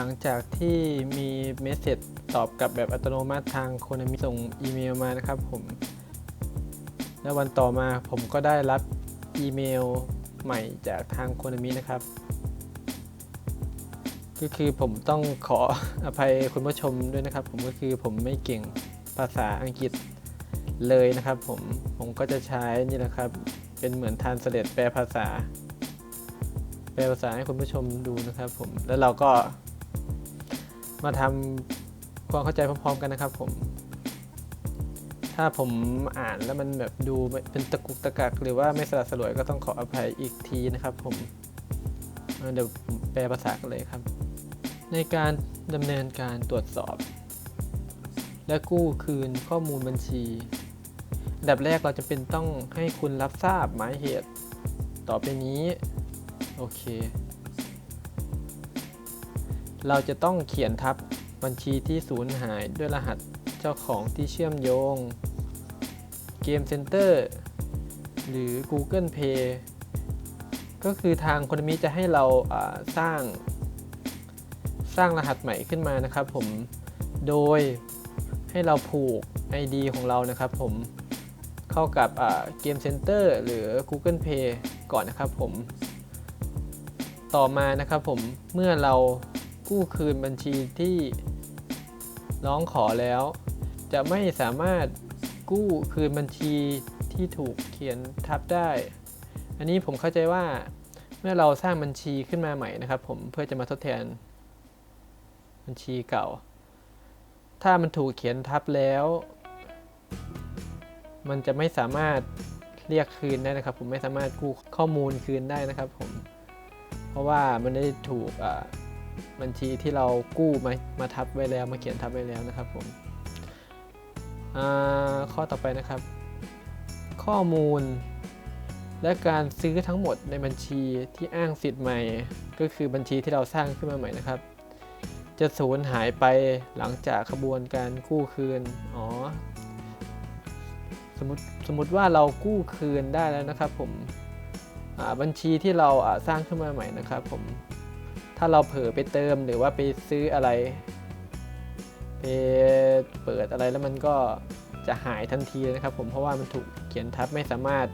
หลังจากที่มีเมสเซจตอบกลับแบบอัตโนมัติทางโคนามิส่งอีเมลมานะครับผม แล้ววันต่อมาผมก็ได้รับอีเมลใหม่จากทางโคนามินะครับ ก็คือผมต้องขออภัยคุณผู้ชมด้วยนะครับ ผมก็คือผมไม่เก่งภาษาอังกฤษเลยนะครับผม ผมก็จะใช้นี่แหละครับ เป็นเหมือนทานเสด็จแปลภาษา แปลภาษาให้คุณผู้ชมดูนะครับผม แล้วเราก็ มาทำความเข้าใจพร้อมๆกันนะครับผม ถ้าผมอ่านแล้วมันแบบดูเป็นตะกุกตะกัก หรือว่าไม่สลัดสลวยก็ต้องขออภัยอีกทีนะครับผม เดี๋ยวแปลภาษากันเลยครับ ในการดำเนินการตรวจสอบ และกู้คืนข้อมูลบัญชีอันดับแรกเราจะเป็นต้องให้คุณรับทราบหมายเหตุ ต่อไปนี้ โอเค เราจะต้องเขียนทับบัญชีที่สูญหายด้วยรหัสเจ้าของที่เชื่อมโยงเกมเซ็นเตอร์หรือ Google Pay ก็คือทางคนมิจะให้เราสร้าง สร้างรหัสใหม่ขึ้นมานะครับผม โดยให้เราผูก ID ของเรานะครับผม เข้ากับเกมเซ็นเตอร์หรือ Google Pay ก่อนนะครับผม ต่อมานะครับผม เมื่อเรา กู้คืนบัญชีที่ร้องขอแล้ว จะไม่สามารถกู้คืนบัญชีที่ถูกเขียนทับได้ อันนี้ผมเข้าใจว่าเมื่อเราสร้างบัญชีขึ้นมาใหม่นะครับ ผมเพื่อจะมาทดแทน บัญชีเก่า ถ้ามันถูกเขียนทับแล้ว มันจะไม่สามารถเรียกคืนได้นะครับ ผมไม่สามารถกู้ข้อมูลคืนได้นะครับ ผม เพราะว่ามันได้ถูกอ่า บัญชีที่เรากู้มามาทับไว้แล้วมาเขียนทับไว้แล้วนะครับผมข้อต่อไปนะครับ ข้อมูล และการซื้อทั้งหมดในบัญชีที่อ้างสิทธิ์ใหม่ ก็คือบัญชีที่เราสร้างขึ้นมาใหม่นะครับ จะสูญหายไปหลังจากขบวนการกู้คืนอ๋อสมมติสมมติว่าเรากู้คืนได้แล้วนะครับผมบัญชีที่เราสร้างขึ้นมาใหม่นะครับ ผม ถ้าเราเผลอไปเติมหรือว่าไปซื้ออะไรไปเปิดอะไรแล้วมันก็จะหายทันทีนะครับ ผมเพราะว่ามันถูกเขียนทับไม่สามารถ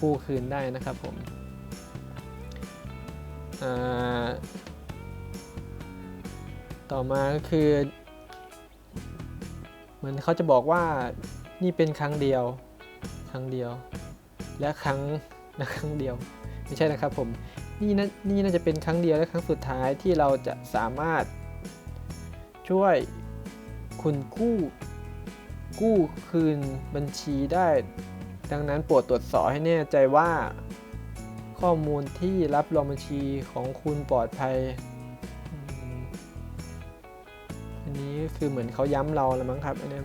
กู้คืนได้นะครับผมต่อมาก็คือเหมือนเขาจะบอกว่านี่เป็นครั้งเดียว ครั้งเดียว และครั้งและครั้งเดียว ไม่ใช่นะครับผม นี่นะนี่น่าจะเป็นครั้งเดียวและครั้งสุดท้ายที่เราจะสามารถช่วยคุณกู้ กู้คืนบัญชีได้ ดังนั้นโปรดตรวจสอบให้แน่ใจว่า ข้อมูลที่รับรองบัญชีของคุณปลอดภัย อันนี้คือเหมือนเขาย้ำเราแล้วมั้งครับอันนี้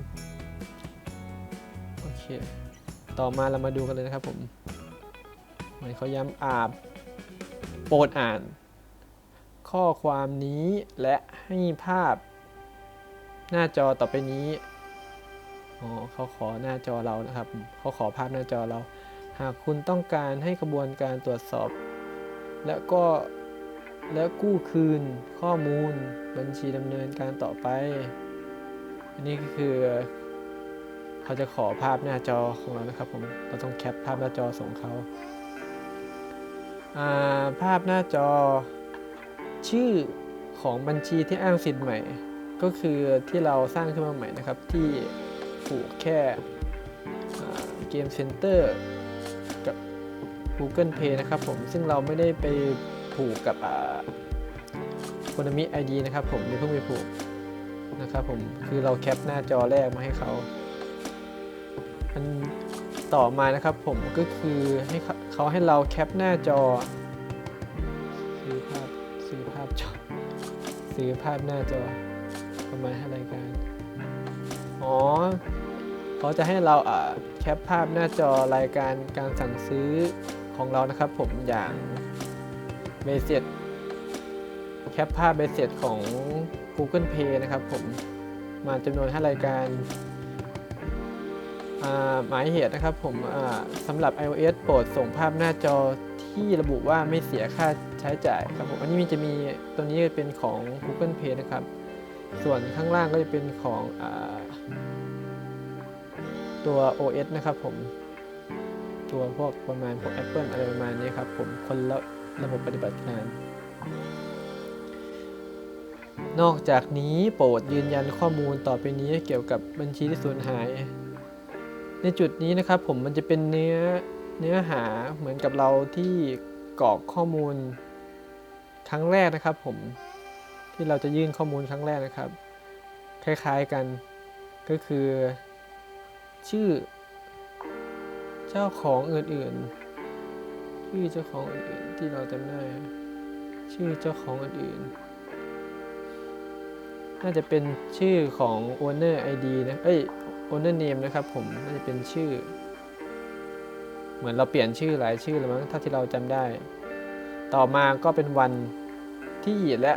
โอเค ต่อมาเรามาดูกันเลยนะครับผม เหมือนเขาย้ำอาบ ปรดอ่าน ข้อความนี้และให้ภาพ หน้าจอต่อไปนี้อ๋อเขาขอหน้าจอเรานะครับเขาขอภาพหน้าจอเรา หากคุณต้องการให้กระบวนการตรวจสอบ และก็และกู้คืนข้อมูลบัญชีดำเนินการต่อไป อันนี้ก็คือ เขาจะขอภาพหน้าจอของเรานะครับผมเราต้องแคปภาพหน้าจอส่งเขาอ่า ภาพหน้าจอชื่อของบัญชีที่อ้างสิทธิ์ใหม่ ก็คือที่เราสร้างขึ้นมาใหม่นะครับ ที่ผูกแค่เกมเซ็นเตอร์กับ Google Play นะครับผมซึ่งเราไม่ได้ไปผูกกับโคนมิไอดีนะครับผมไม่เพิ่งไปผูกนะครับผมคือเราแคปหน้าจอแรกมาให้เขาอันต่อมานะครับผมก็คือให้ เขาให้เราแคปหน้าจอ ซื้อภาพซื้อภาพจอซื้อภาพหน้าจอประมาณให้รการอ๋อเขาจะให้เราแคปภาพหน้าจอรายการการสั่งซื้อของเรานะครับ ผมอย่างเบสเซ็ตแคปภาพเบสเซ็ตของ Google Pay นะครับ ผมมาจำนวน5รายการ หมายเหตุนะครับผมสำหรับ iOS โปรดส่งภาพหน้าจอที่ระบุว่าไม่เสียค่าใช้จ่ายครับผมอันนี้มันจะมีตรงนี้เป็นของ Google Pay นะครับ ส่วนข้างล่างก็จะเป็นของอตัว OS นะครับผม ตัวพวกประมาณพวก Apple อะไรประมาณนี้ครับผมคนละระบบปฏิบัติการนอกจากนี้โปรดยืนยันข้อมูลต่อไปนี้เกี่ยวกับบัญชีที่สูญหาย ในจุดนี้นะครับผมมันจะเป็นเนื้อเนื้อหาเหมือนกับเราที่กรอกข้อมูลครั้งแรกนะครับ ผมที่เราจะยื่นข้อมูลครั้งแรกนะครับ คล้ายๆกันก็คือ ชื่อ เจ้าของอื่นๆ ชื่อเจ้าของอื่นๆที่เราจำได้ชื่อเจ้าของอื่นๆน่าจะเป็นชื่อของ owner ID นะ เอ้ย owner name นะครับผมน่าจะเป็นชื่อ เหมือนเราเปลี่ยนชื่อหลายชื่อแล้วมั้งถ้าที่เราจำได้ ต่อมาก็เป็นวันที่และ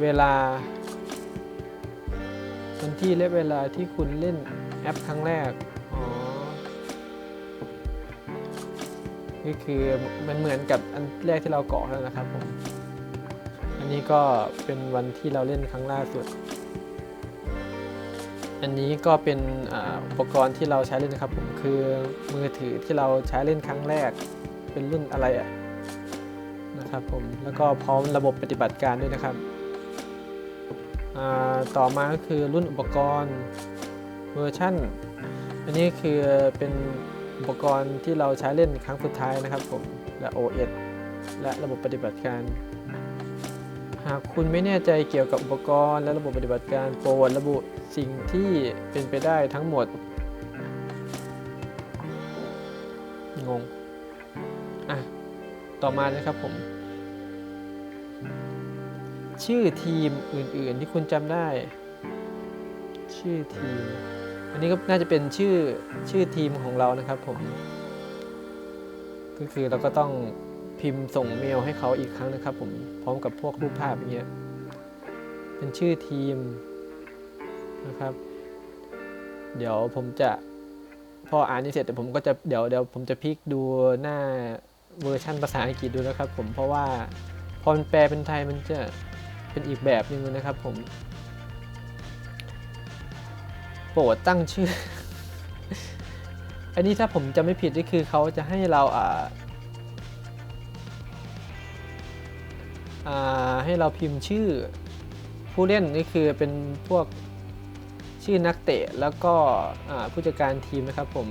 เวลาวันที่และเวลาที่คุณเล่นแอปครั้งแรกอ๋อก็คือมันเหมือนกับอันแรกที่เราเกาะแล้วนะครับผม อันนี้ก็เป็นวันที่เราเล่นครั้งล่าสุด อันนี้ก็เป็นอุปกรณ์ที่เราใช้เล่นนะครับผมคือมือถือที่เราใช้เล่นครั้งแรก เป็นรุ่นอะไรอะนะครับผมแล้วก็พร้อมระบบปฏิบัติการด้วยนะครับต่อมาก็คือรุ่นอุปกรณ์เวอร์ชั่น อันนี้คือเป็นอุปกรณ์ที่เราใช้เล่นครั้งสุดท้ายนะครับผมและ OS และระบบปฏิบัติการ หากคุณไม่แน่ใจเกี่ยวกับอุปกรณ์ และระบบปฏิบัติการโปรดระบุสิ่งที่เป็นไปได้ทั้งหมด งง อะ ต่อมานะครับผม ชื่อทีมอื่น ๆ ที่คุณจำได้ ชื่อทีม อันนี้ก็น่าจะเป็นชื่อชื่อทีมของเรานะครับผม ก็คือเราก็ต้อง พิมพ์ส่งเมลให้เขาอีกครั้งนะครับ ผมพร้อมกับพวกรูปภาพอย่างเงี้ยเป็นชื่อทีมนะครับ เดี๋ยวผมจะพออ่านนี้เสร็จเดี๋ยวผมก็จะเดี๋ยวเดี๋ยวผมจะพลิกดูหน้าเวอร์ชั่นภาษาอังกฤษดูนะครับ ผมเพราะว่าพอมันแปลเป็นไทยมันจะเป็นอีกแบบหนึ่งนะครับ ผม โปรดตั้งชื่อ อันนี้ถ้าผมจะไม่ผิดก็คือเขาจะให้เราอ่า ให้เราพิมพ์ชื่อผู้เล่นนี่คือเป็นพวกชื่อนักเตะแล้วก็ผู้จัดการทีมนะครับผม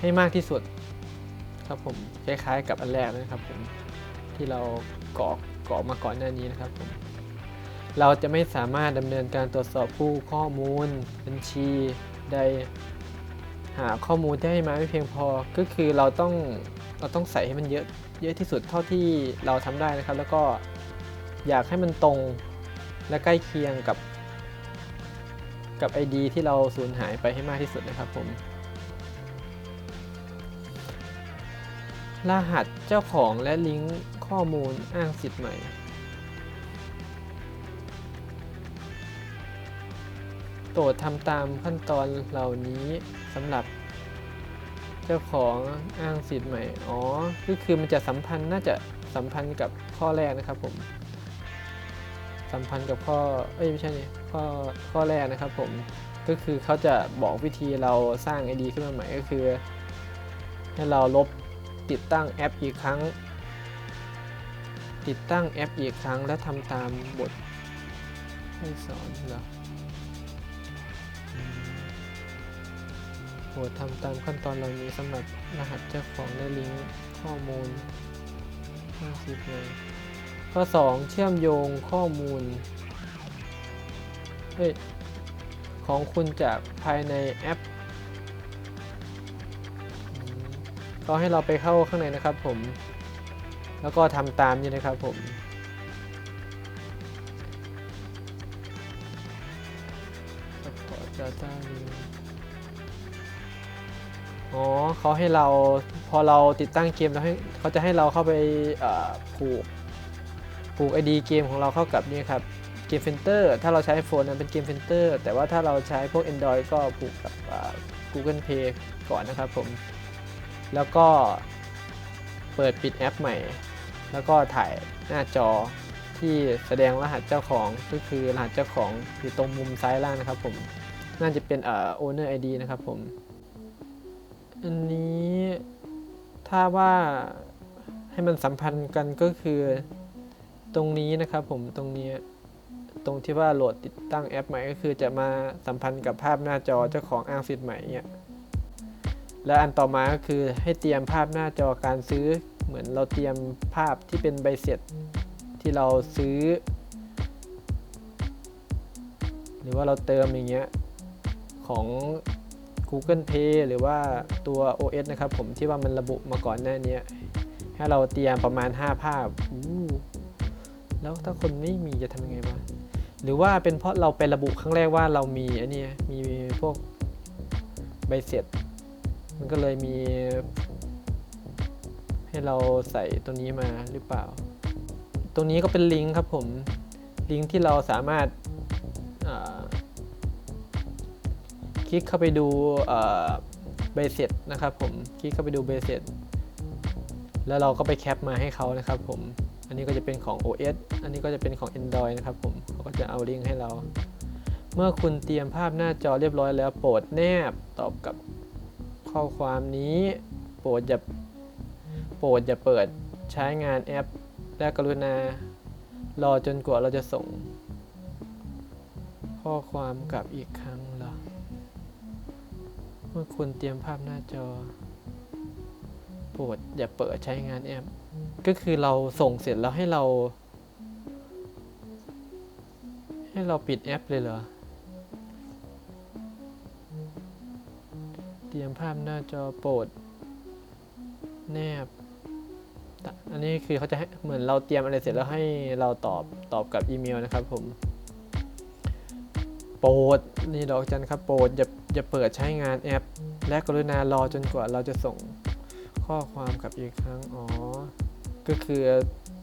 ให้มากที่สุดครับผมคล้ายๆกับอันแรกนะครับผมที่เรากรอกกรอกมาก่อนหน้านี้นะครับผมเราจะไม่สามารถดำเนินการตรวจสอบผู้ข้อมูล บัญชีใดหาข้อมูลที่ให้มาไม่เพียงพอ ก็คือเราต้องเราต้องใส่ให้มันเยอะ เยอะที่สุดเท่าที่เราทำได้นะครับ แล้วก็อยากให้มันตรงและใกล้เคียงกับ กับ ID ที่เราสูญหายไปให้มากที่สุดนะครับผมรหัสเจ้าของและลิงก์ข้อมูลอ้างสิทธิ์ใหม่โปรดทำตามขั้นตอนเหล่านี้สำหรับ จ้าของอ้างสิทธิ์ใหม่ อ๋อ ก็คือมันจะสัมพันธ์น่าจะสัมพันธ์กับข้อแรกนะครับผม สัมพันธ์กับข้อ เอ้ยไม่ใช่นี่ข้อข้อแรกนะครับผม ก็คือเขาจะบอกวิธีเราสร้าง ID ขึ้นมาใหม่ก็คือ ให้เราลบติดตั้งแอปอีกครั้ง ติดตั้งแอปอีกครั้งและทำตามบทให้สอนเหรอ โปรดทำตามขั้นตอนเหล่านี้สำหรับรหัสเจ้าของและลิงก์ข้อมูล50เลยข้อ 2 เชื่อมโยงข้อมูลเฮ้ยของคุณจากภายในแอปก็ให้เราไปเข้าข้างในนะครับผม แล้วก็ทำตามนี้นะครับผม Support Data View อ๋อเขาให้เราพอเราติดตั้งเกมแล้วให้เขาจะให้เราเข้าไปผูกผูก ID เกมของเราเข้ากับนี่ครับเกมเฟนเตอร์ถ้าเราใช้ iPhone นั้นเป็นเกมเฟนเตอร์แต่ว่าถ้าเราใช้พวก Android ก็ผูกกับ Google Play ก่อนนะครับผม แล้วก็เปิดปิดแอปใหม่ แล้วก็ถ่ายหน้าจอที่แสดงรหัสเจ้าของก็คือรหัสเจ้าของอยู่ตรงมุมซ้ายล่างนะครับผม น่าจะเป็นเอ่อ owner ID นะครับผม อันนี้ถ้าว่าให้มันสัมพันธ์กันก็คือตรงนี้นะครับผมตรงนี้ตรงที่ว่าโหลดติดตั้งแอปใหม่ก็คือจะมาสัมพันธ์กับภาพหน้าจอเจ้าของอ้างสิทธิ์ใหม่เนี่ยและอันต่อมาก็คือให้เตรียมภาพหน้าจอการซื้อ เหมือนเราเตรียมภาพที่เป็นใบเสร็จที่เราซื้อ หรือว่าเราเติมอย่างเงี้ยของ Google Play หรือว่าตัว OS นะครับผมที่ว่ามันระบุมาก่อนหน้านี้ให้เราเตรียมประมาณ 5 ภาพ แล้วถ้าคนไม่มีจะทำยังไงวะ หรือว่าเป็นเพราะเราไประบุครั้งแรกว่าเรามีอันนี้มีพวกใบเสร็จ มันก็เลยมี ให้เราใส่ตัวนี้มาหรือเปล่า ตรงนี้ก็เป็นลิงก์ครับผม ลิงก์ที่เราสามารถ คลิกเข้าไปดูเอ่อใบเสร็จนะครับผมคลิกเข้าไปดูใบสเสร็จแล้วเราก็ไปแคปมาให้เขานะครับผมอันนี้ก็จะเป็นของ OS อันนี้ก็จะเป็นของ Android นะครับผมเขาก็จะเอาลิงก์ให้เรา เมื่อคุณเตรียมภาพหน้าจอเรียบร้อยแล้ว โปรดแนบตอบกับข้อความนี้ โปรดอย่าโปรดอย่าเปิดใช้งานแอป และกรุณารอจนกว่าเราจะส่ง ข้อความกลับอีกครั้ง เหรเมื่อคุณเตรียมภาพหน้าจอ โปรดอย่าเปิดใช้งานแอป ก็คือเราส่งเสร็จแล้วให้เรา ให้เราปิดแอปเลยเหรอ เตรียมภาพหน้าจอโปรด แนบ อันนี้คือเขาจะให้เหมือนเราเตรียมอะไรเสร็จแล้วให้เราตอบตอบกับอีเมลนะครับผม โปรดนี่ดอกจันครับโปรดอย่า อย่าเปิดใช้งานแอป และกรุณารอจนกว่าเราจะส่งข้อความกลับอีกครั้ง อ๋อ ก็คือ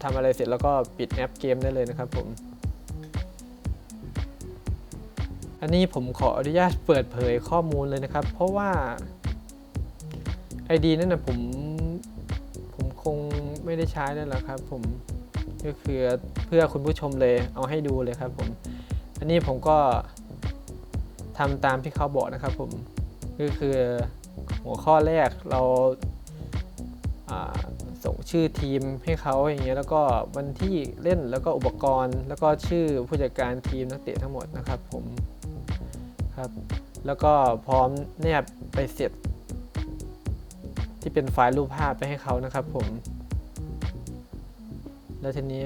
ทำอะไรเสร็จแล้วก็ปิดแอปเกมได้เลยนะครับผม อันนี้ผมขออนุญาตเปิดเผยข้อมูลเลยนะครับ เพราะว่า ID นั่นนะผมผมคงไม่ได้ใช้แล้วล่ะครับผมก็คือเพื่อคุณผู้ชมเลยเอาให้ดูเลยครับผม อันนี้ผมก็ ทำตามที่เขาบอกนะครับผมก็คือหัวข้อแรกเราอ่าส่งชื่อทีมให้เขาอย่างเงี้ยแล้วก็วันที่เล่นแล้วก็อุปกรณ์ แล้วก็ชื่อผู้จัดการทีมนักเตะทั้งหมดนะครับผมครับแล้วก็พร้อมแนบไปเสร็จ ที่เป็นไฟล์รูปภาพไปให้เขานะครับผม แล้วทีนี้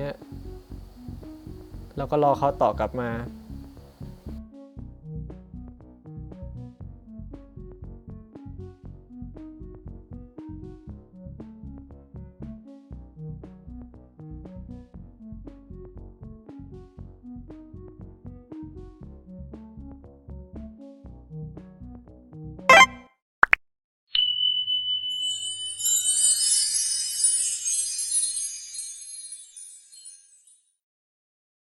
เราก็รอเขาตอบกลับมา